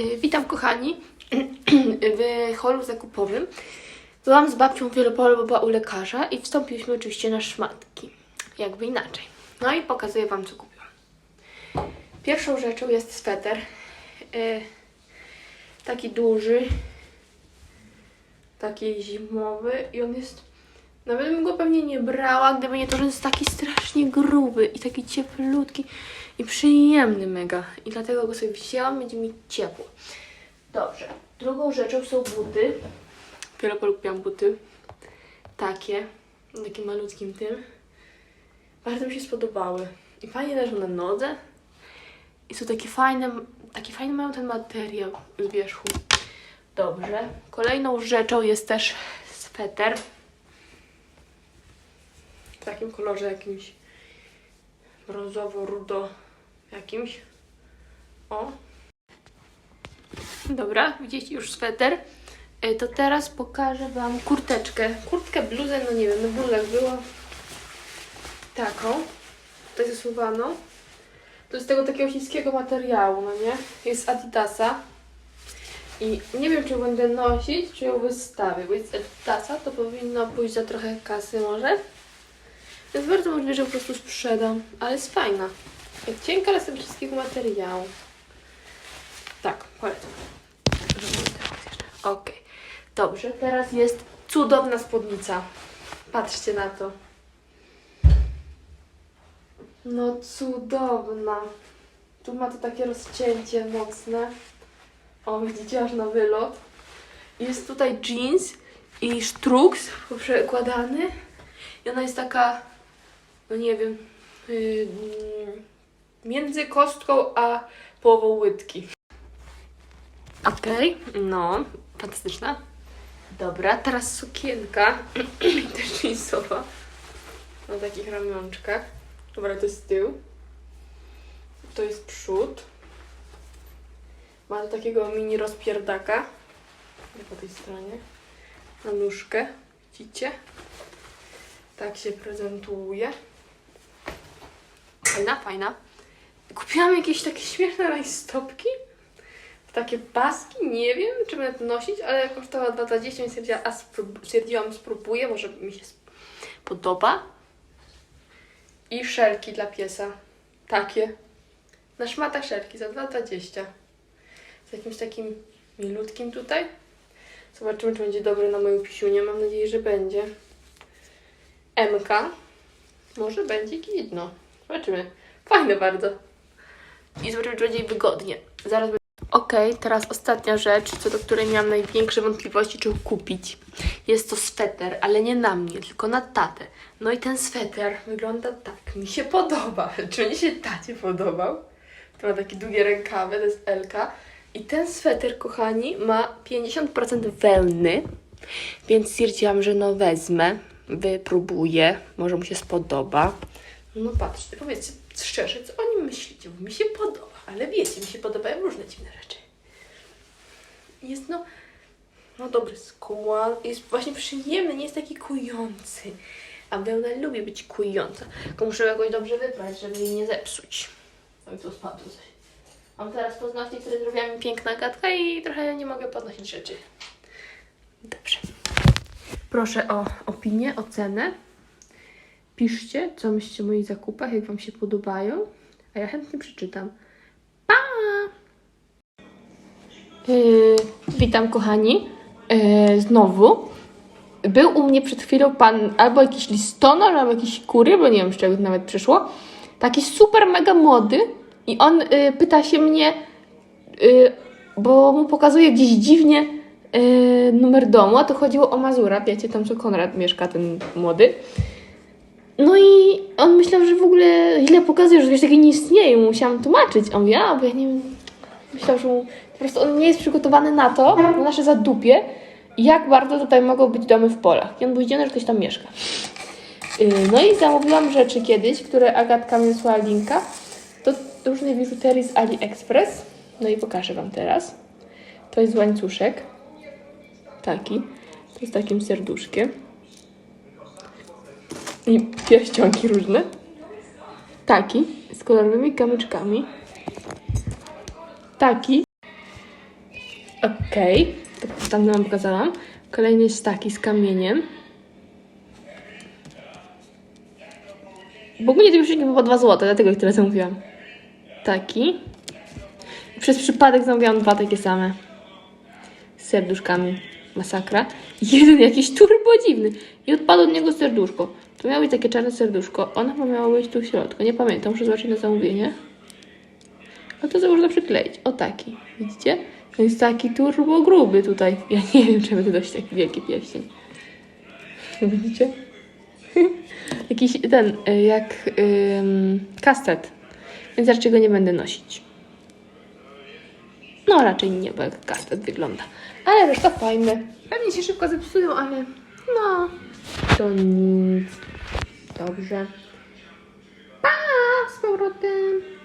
Y, Witam kochani w holu zakupowym. Byłam z babcią w Wielopolu, bo była u lekarza i wstąpiliśmy oczywiście na szmatki. Jakby inaczej. No i pokazuję Wam, co kupiłam. Pierwszą rzeczą jest sweter. Y, taki duży. Taki zimowy i on jest... Nawet bym go pewnie nie brała, gdyby nie to, że jest taki strasznie gruby i taki cieplutki i przyjemny mega. I dlatego go sobie wzięłam, będzie mi ciepło. Dobrze. Drugą rzeczą są buty. Dopiero polubiłam buty. Takie. Takim malutkim tym. Bardzo mi się spodobały. I fajnie leżą na nodze. I są takie fajne, taki fajny mają ten materiał z wierzchu. Dobrze. Kolejną rzeczą jest też sweter. W takim kolorze jakimś brązowo-rudo jakimś. O. Dobra, widzicie już sweter. E, To teraz pokażę Wam kurteczkę. Kurtkę, bluzę, no nie wiem, na bluzach było taką. Tutaj zasuwaną. To jest tego takiego chińskiego materiału, no nie? Jest Adidasa. I nie wiem, czy ją będę nosić, czy ją wystawię, bo jest Adidasa, to powinno pójść za trochę kasy może. Więc bardzo możliwe, że po prostu sprzedam, ale jest fajna. Jak cienka, ale z tego chińskiego materiału. Tak, polecam. Okej. Dobrze, teraz jest cudowna spódnica. Patrzcie na to. No cudowna. Tu ma to takie rozcięcie mocne. O, widzicie, aż na wylot. Jest tutaj jeans i sztruks przekładany. I ona jest taka, no nie wiem, yy, między kostką a połową łydki. Okej, no, fantastyczna. Dobra, teraz sukienka, też jeansowa, na takich ramionczkach. Dobra, to jest tył. To jest przód. Ma do takiego mini rozpierdaka. Po tej stronie. Na nóżkę. Widzicie? Tak się prezentuje. Fajna, fajna. Kupiłam jakieś takie śmieszne rajstopki. Takie paski, nie wiem, czy będę to nosić, ale kosztowała 2,20, więc stwierdziłam, a sprób- stwierdziłam, spróbuję, może mi się podoba. I szelki dla piesa. Takie. Na szmatach szelki za 2,20. Z jakimś takim milutkim tutaj. Zobaczymy, czy będzie dobry na moją pisiunię. Mam nadzieję, że będzie. MK. Może będzie kidno. Zobaczymy. Fajne bardzo. I czy będzie wygodnie. Zaraz Okej, teraz ostatnia rzecz, co do której miałam największe wątpliwości, czy kupić. Jest to sweter, ale nie na mnie, tylko na tatę. No i ten sweter wygląda tak. Mi się podoba. Czy będzie się tacie podobał? To ma takie długie rękawy, to jest Elka. I ten sweter, kochani, ma 50% wełny, więc stwierdziłam, że no wezmę, wypróbuję, może mu się spodoba. No patrzcie, powiedzcie szczerze, co o nim myślicie, bo mi się podoba, ale wiecie, mi się podobają różne dziwne rzeczy. Jest no, no dobry skład, jest właśnie przyjemny, nie jest taki kujący. A wełna lubi być kująca, tylko muszę jakoś dobrze wybrać, żeby jej nie zepsuć. Oj, tu spadło coś. Mam teraz poznawki, które zrobiła mi piękna gadka i trochę nie mogę podnosić rzeczy. Dobrze. Proszę o opinię, ocenę. Piszcie, co myślicie o moich zakupach, jak Wam się podobają, a ja chętnie przeczytam. Pa! Yy, witam, kochani. Yy, znowu. Był u mnie przed chwilą pan albo jakiś listonosz, albo jakiś kury, bo nie wiem, z czego to nawet przyszło. Taki super mega młody i on yy, pyta się mnie, bo mu pokazuje gdzieś dziwnie numer domu, a to chodziło o Mazura, wiecie, tam co Konrad mieszka, ten młody. No i on myślał, że w ogóle źle pokazuje, że coś takiego nie istnieje. Musiałam tłumaczyć. A on mówi, a bo ja nie wiem. Myślał, że mu- po prostu on nie jest przygotowany na to, na nasze zadupie, jak bardzo tutaj mogą być domy w polach. I on był zdziwiony, że ktoś tam mieszka. Yy, No i zamówiłam rzeczy kiedyś, które Agatka mi wysłała linka. To różne biżuterii z AliExpress. No i pokażę Wam teraz. To jest łańcuszek. Taki. To jest takim serduszkiem i pierścionki różne. Taki z kolorowymi kamyczkami. Taki Okej, to tam wam pokazałam. Kolejny jest taki z kamieniem. W ogóle te już było 2 zł, dlatego ich tyle zamówiłam. Taki. Przez przypadek zamówiłam dwa takie same. Z serduszkami. Masakra. Jeden jakiś turbo dziwny. I odpadło od niego serduszko. To miało być takie czarne serduszko. Ono chyba miało być tu w środku. Nie pamiętam, muszę zobaczyć na zamówienie. A to co można przykleić. O taki. Widzicie? To jest taki turbo gruby tutaj. Ja nie wiem, czy będę dość taki wielki pierścień. Widzicie? Jakiś ten, y, jak ym, kastet. Więc raczej go nie będę nosić. No raczej nie, bo jak kastet wygląda. Ale reszta fajne. Pewnie się szybko zepsują, ale no, to nic. Dobrze. Pa! Z powrotem.